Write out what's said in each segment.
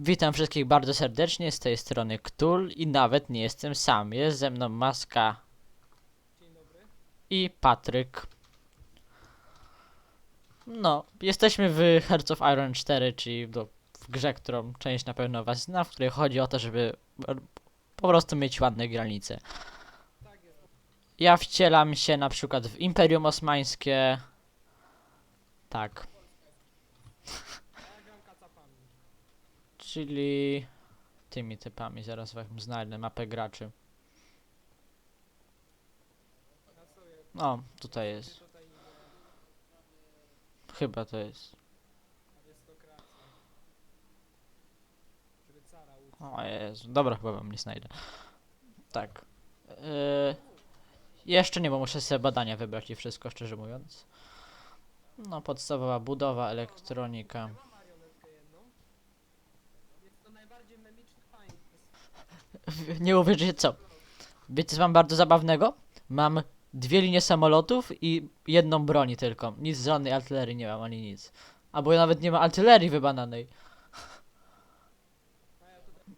Witam wszystkich bardzo serdecznie, z tej strony Ktul i nawet nie jestem sam, jest ze mną Maska i Patryk. No, jesteśmy w Hearts of Iron 4, czyli do, w grze, którą część na pewno was zna, w której chodzi o to, żeby po prostu mieć ładne granice. Ja wcielam się na przykład w Imperium Osmańskie. Tak. Czyli tymi typami, zaraz wam znajdę mapę graczy. O, tutaj jest. Chyba to jest. O Jezu, dobra, chyba wam nie znajdę. Tak. Yy, jeszcze nie, bo muszę sobie badania wybrać i wszystko, szczerze mówiąc. No, podstawowa budowa, elektronika. Nie uwierzycie co. Wiecie co mam bardzo zabawnego? Mam dwie linie samolotów i jedną broni tylko. Nic żadnej artylerii nie mam, ani nic. Albo nawet nie ma artylerii wybananej.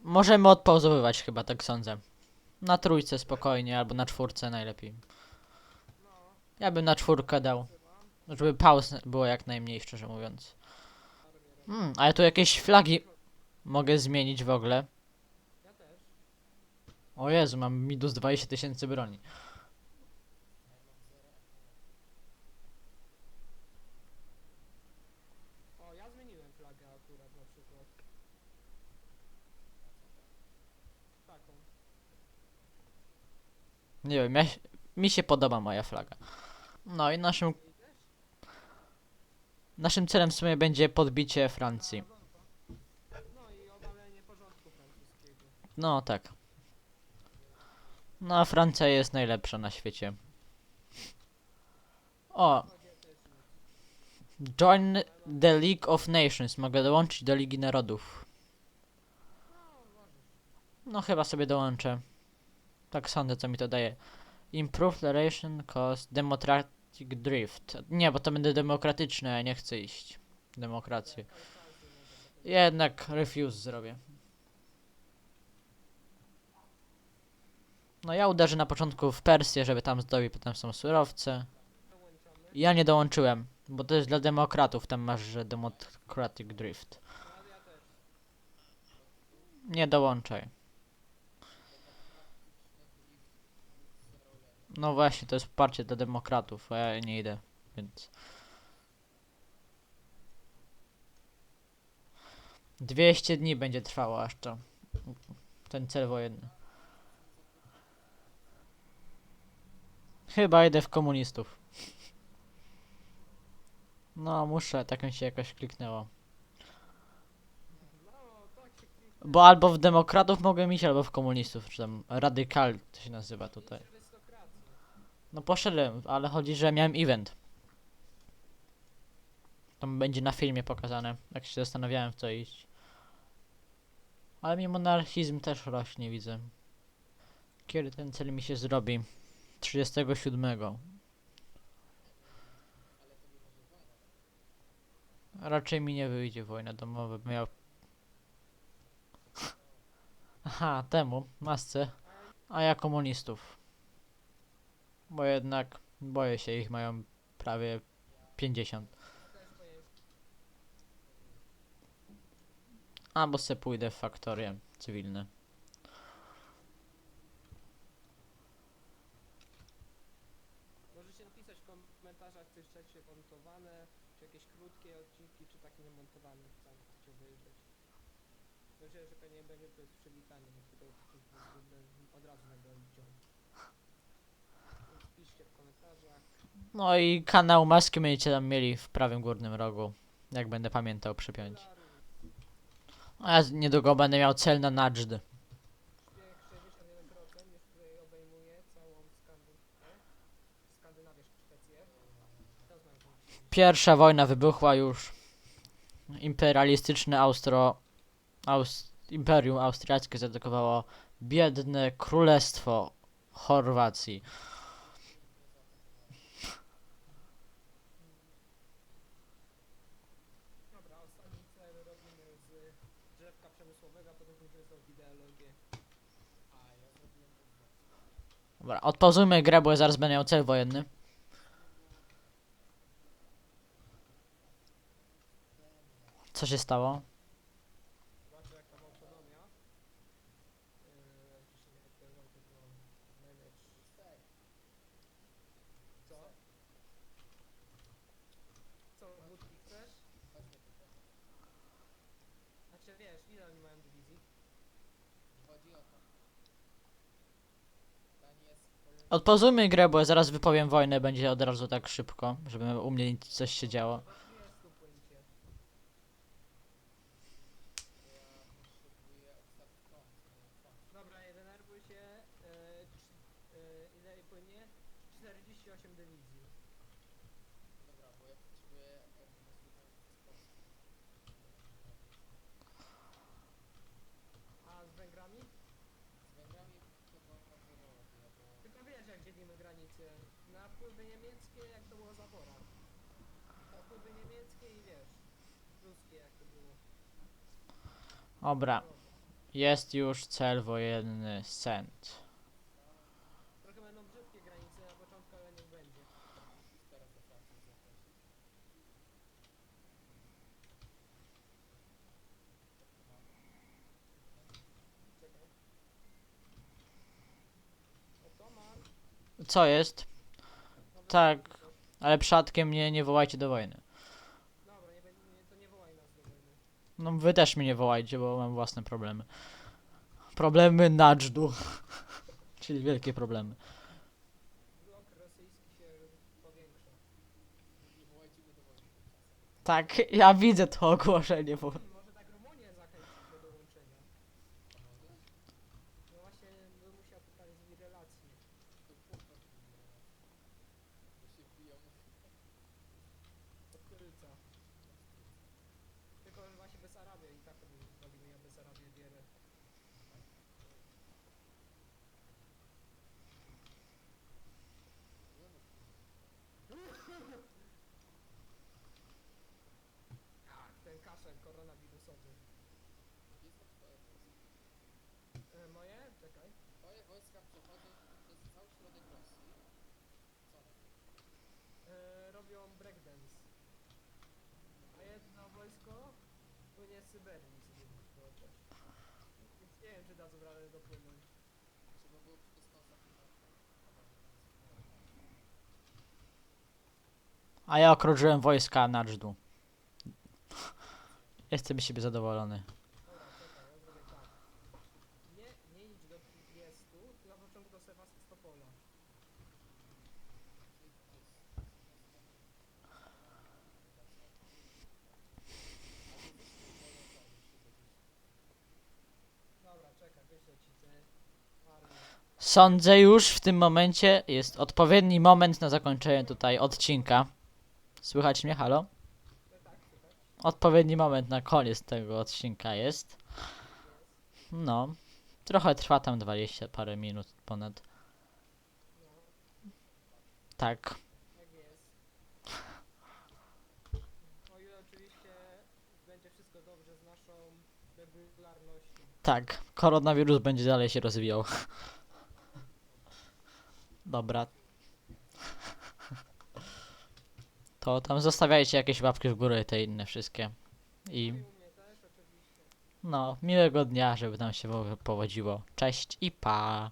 Możemy odpauzowywać chyba, tak sądzę. Na trójce spokojnie, albo na czwórce najlepiej. Ja bym na czwórkę dał. Żeby pauz było jak najmniej, szczerze mówiąc. Hmm, a ja tu jakieś flagi mogę zmienić w ogóle. O Jezu, mam minus 20 tysięcy broni. O, ja zmieniłem flagę akurat na przykład. Taką. Nie wiem, ja, się- mi się podoba moja flaga. No i naszym... Naszym celem w sumie będzie podbicie Francji. No i obalenie porządku francuskiego. No tak. No a Francja jest najlepsza na świecie. O! Join the League of Nations. Mogę dołączyć do Ligi Narodów. No chyba sobie dołączę. Tak sądzę, co mi to daje. Improve relation cost democratic drift. Nie, bo to będę demokratyczny, a nie chcę iść. Demokrację. Jednak refuse zrobię. No ja uderzę na początku w Persję, żeby tam zdobyć, potem są surowce. Ja nie dołączyłem, bo to jest dla demokratów, tam masz, że Democratic Drift. Nie dołączaj. No właśnie, to jest wsparcie dla demokratów, a ja nie idę, więc... 200 dni będzie trwało aż to. Ten cel wojenny. Chyba idę w komunistów. No, muszę, tak mi się jakoś kliknęło. Bo albo w demokratów mogę iść, albo w komunistów, czy tam radykal to się nazywa tutaj. No poszedłem, ale chodzi, że miałem event. Tam będzie na filmie pokazane, jak się zastanawiałem w co iść. Ale mi monarchizm też rośnie, widzę. Kiedy ten cel mi się zrobi? 37. Raczej mi nie wyjdzie wojna domowa, bym miał... Aha, temu, masce. A ja komunistów. Bo jednak boję się ich, mają prawie 50. Albo se pójdę w faktorie cywilne. Możecie napisać w komentarzach, czy chcecie montowane, czy jakieś krótkie odcinki, czy takie niemontowane sam chcecie wyjrzeć. Myślę, że pewnie będzie to jest przywitanie, bo tutaj od razu piszcie w komentarzach. No i kanał maski będziecie tam mieli w prawym górnym rogu. Jak będę pamiętał przypiąć. A ja niedługo będę miał cel na Najd. Szpieg 61% już tutaj obejmuje całą Skandynawię. Skandynawię, Szwecję. To znaczy, Pierwsza wojna wybuchła już. Imperialistyczne Austro... Aust... Imperium Austriackie zaatakowało biedne królestwo Chorwacji. Dobra, odpauzujmy grę, bo zaraz będę miał cel wojenny. Co się stało? Zobaczę jak tam autonomia. Yy, jak się nie odpędzam tego manage. Co? Co, wódki chcesz? Znaczy wiesz, ile oni mają dywizji? Chodzi o to. Pytanie jest, powiem, Odpauzujmy grę, bo ja zaraz wypowiem wojnę, będzie od razu tak szybko, żeby u mnie nic- coś się działo. Dobra, nie denerwuj się. Cz- ile jej płynie? 48 dywizji. Dobra, bo ja potrzebuję jakby rozwiązać sposób. A z Węgrami? Z Węgrami to można było robię, bo Tylko wiesz jak dzielimy granice. Na wpływy niemieckie jak to było zabora. Na wpływy niemieckie i wiesz. Ruskie jak to było. Dobra, jest już cel wojenny send. Trochę będą brzydkie granice na początku, ale niech będzie. teraz do Francji zaprosić. Czekaj. Otoman. Co jest? Tak. Ale przypadkiem mnie nie wołajcie do wojny. Dobra, nie, nie, to nie wołaj nas do wojny. No wy też mnie nie wołajcie, bo mam własne problemy. Problemy nadżdu. Czyli wielkie problemy. Blok rosyjski się powiększa. Nie. Tak, ja widzę to ogłoszenie, bo... Hmm, może tak Rumunię zachęcić do dołączenia. Pomożesz? No właśnie, bym musiał tutaj z relacje. To chłopak nie Bo się biją Od Tylca. Tylko Arabii i tak robimy ja bez Arabii wiele. Tak, ten kaszel koronawirusowy. Jest to twoje wojska. E, moje? Czekaj. Twoje wojska przechodzą przez cały środek Rosji. Co? E, robią breakdance. A jedno wojsko Syberii sobie wyobraź. Więc nie wiem czy dadzą radę dopłynąć. Trzeba było. A ja okroczyłem wojska nadżdu. Jestem z siebie zadowolony. Dobra, czekaj, ja zrobię tak. Nie, nie idź do Triestu, tylko na początku do Sewastopola. Dobra, czekaj, wyślę ci te armię. Sądzę już w tym momencie jest odpowiedni moment na zakończenie tutaj odcinka. Słychać mnie, halo? Odpowiedni moment na koniec tego odcinka jest. No, trochę trwa tam 20 parę minut ponad. Tak, tak. Koronawirus będzie dalej się rozwijał. Dobra. To tam zostawiajcie jakieś łapki w górę te inne wszystkie. I I no, miłego dnia, żeby tam się powodziło. Cześć i pa.